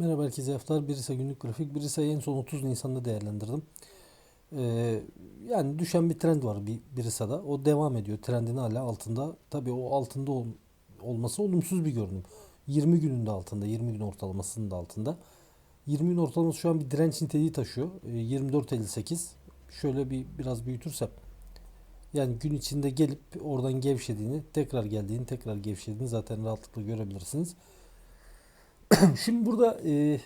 Merhaba herkese haftalar. Birisa günlük grafik. Birisa'yı en son 30 Nisan'da değerlendirdim. Ee, yani düşen bir trend var bir Birisa'da. O devam ediyor. Trendin hala altında. Tabii o altında ol- olması olumsuz bir görünüm. 20 günün de altında. 20 gün ortalamasının da altında. 20 gün ortalaması şu an bir direnç niteliği taşıyor. Ee, 24.58. Şöyle bir biraz büyütürsem. Yani gün içinde gelip oradan gevşediğini, tekrar geldiğini, tekrar gevşediğini zaten rahatlıkla görebilirsiniz. Şimdi burada e,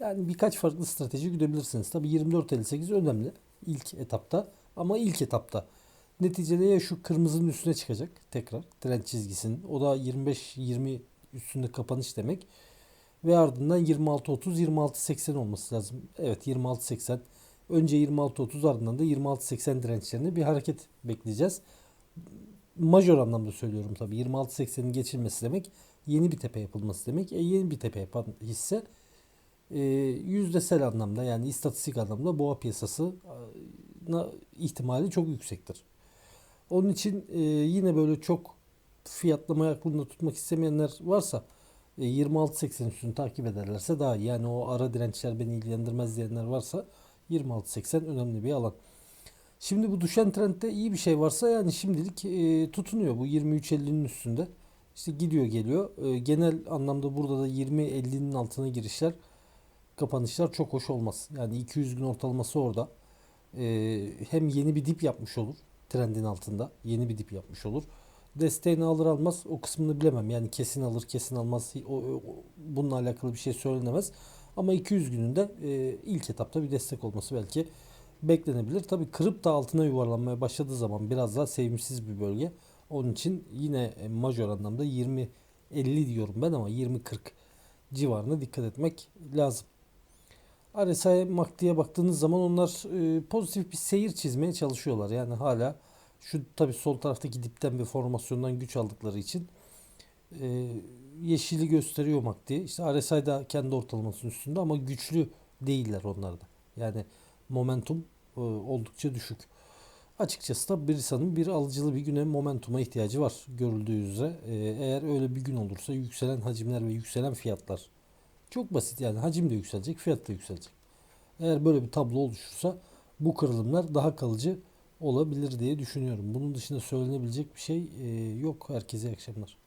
yani birkaç farklı strateji güdebilirsiniz. Tabii 24.58 önemli ilk etapta ama ilk etapta neticede ya şu kırmızının üstüne çıkacak tekrar trend çizgisinin. O da 25-20 üstünde kapanış demek. Ve ardından 26.30 26.80 olması lazım. Evet 26.80. Önce 26.30 ardından da 26.80 dirençlerine bir hareket bekleyeceğiz. Majör anlamda söylüyorum tabii. 26.80'in geçilmesi demek yeni bir tepe yapılması demek. E, yeni bir tepe yapan hisse e, yüzdesel anlamda yani istatistik anlamda boğa piyasası e, ihtimali çok yüksektir. Onun için e, yine böyle çok fiyatlamayı aklında tutmak istemeyenler varsa e, 26.80 üstünü takip ederlerse daha iyi. Yani o ara dirençler beni ilgilendirmez diyenler varsa 26.80 önemli bir alan. Şimdi bu düşen trendde iyi bir şey varsa yani şimdilik e, tutunuyor bu 23.50'nin üstünde. İşte gidiyor geliyor. E, genel anlamda burada da 20-50'nin altına girişler, kapanışlar çok hoş olmaz. Yani 200 gün ortalaması orada. E, hem yeni bir dip yapmış olur trendin altında. Yeni bir dip yapmış olur. Desteğini alır almaz o kısmını bilemem. Yani kesin alır kesin almaz o, o- bununla alakalı bir şey söylenemez. Ama 200 gününde e, ilk etapta bir destek olması belki beklenebilir. Tabii kırıp da altına yuvarlanmaya başladığı zaman biraz daha sevimsiz bir bölge. Onun için yine e, majör anlamda 20-50 diyorum ben ama 20-40 civarına dikkat etmek lazım. RSI MACD'ye baktığınız zaman onlar e, pozitif bir seyir çizmeye çalışıyorlar. Yani hala şu tabii sol taraftaki dipten bir formasyondan güç aldıkları için e, yeşili gösteriyor MACD. İşte RSI da kendi ortalamasının üstünde ama güçlü değiller onlar da. Yani momentum oldukça düşük. Açıkçası da Birisa'nın bir alıcılı bir güne momentuma ihtiyacı var görüldüğü üzere. Ee, eğer öyle bir gün olursa yükselen hacimler ve yükselen fiyatlar çok basit yani hacim de yükselecek, fiyat da yükselecek. Eğer böyle bir tablo oluşursa bu kırılımlar daha kalıcı olabilir diye düşünüyorum. Bunun dışında söylenebilecek bir şey e, yok. Herkese iyi akşamlar.